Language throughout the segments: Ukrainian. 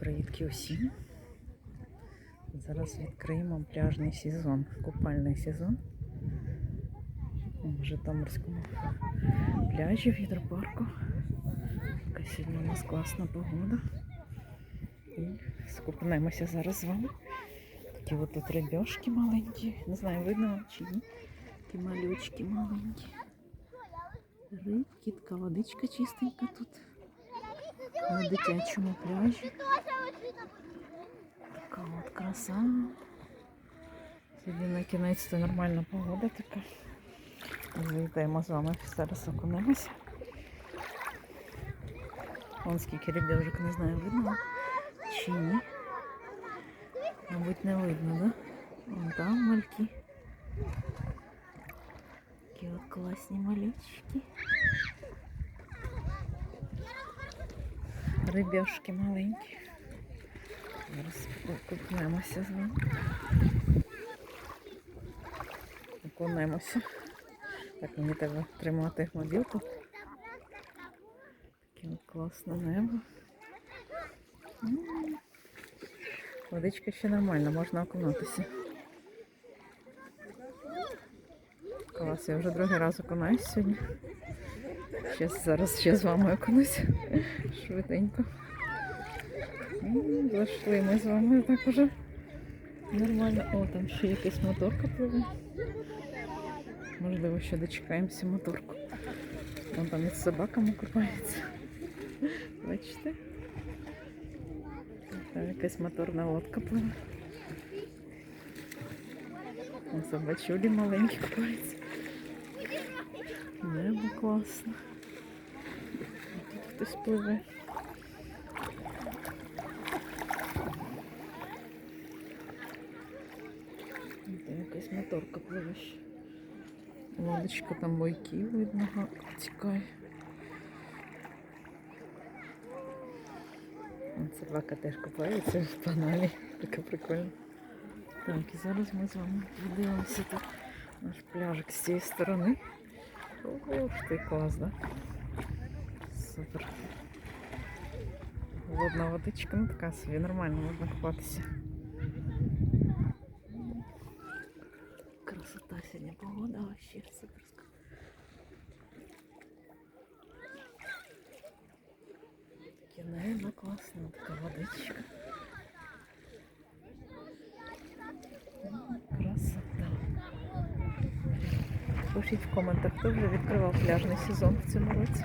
привітки усім. Зараз відкриємо пляжний сезон, купальний сезон в Житомирському пляжі в гідропарку. Така сьогодні у нас класна погода. І скупнемося зараз з вами. Такі от тут рибьошки маленькі. Не знаю, видно чи ні. Такі малючки маленькі. Рибки, така водичка чистенька тут. На дитячому пляжі. Така от краса. Сьогодні на кінець це нормальна погода така. Завітаємо з вами зараз окунемося. Вон скільки рибежок, не знаю, видно чи ні. Мабуть, не видно, да? Вон там мальки. Такі от класні малючки. Рибешки маленькі. Зараз окунемося з вами. Окунемося. Так, мені треба тримати мобілку. Таке класне небо. Водичка ще нормальна, можна окунутися. Клас, я вже другий раз окунаюсь сьогодні. Щас, зараз ще з вами окунусь. Швиденько. Зайшли ми з вами так уже. Нормально. О, там ще якась моторка пливе. Можливо, ще дочекаємося моторку. Вон там із собаками купається. Бачите? Там якась моторна лодка пливе. Собачулі маленькі купаються. Небо класно. Хтось якась моторка пливе. Лодочка там бойків видно тікає. Собака теж купається в панелі. Така прикольно. Так, і зараз ми з вами подивимося наш пляжик з цієї сторони. Ух ти, клас, да? Супер. Водна водичка, ну така собі, нормально можна купатися. Красота сьогодні погода вообще суперська. Таке небо класне, така водичка. Пишіть в коментах, хто вже відкривав пляжний сезон в цьому році.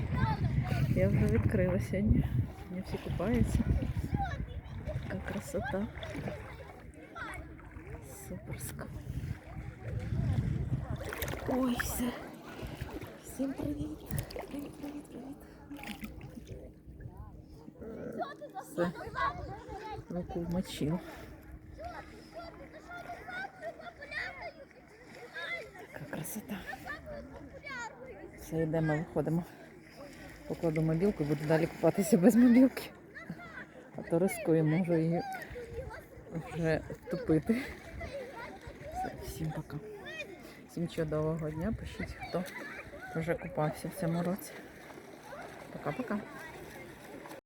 Я вже відкрила сьогодні. Сьогодні всі купаються. Така красота. Суперська. Ой, все. Всім привіт. Привіт, привіт, привіт. Все. Руку вмочив. Красота. Все, йдемо, виходимо. Покладу мобілку, буду далі купатися без мобілки. А то рискую, можу її вже втопити. Все, всім пока. Всім чудового дня. Пишіть, хто вже купався в цьому році. Пока-пока.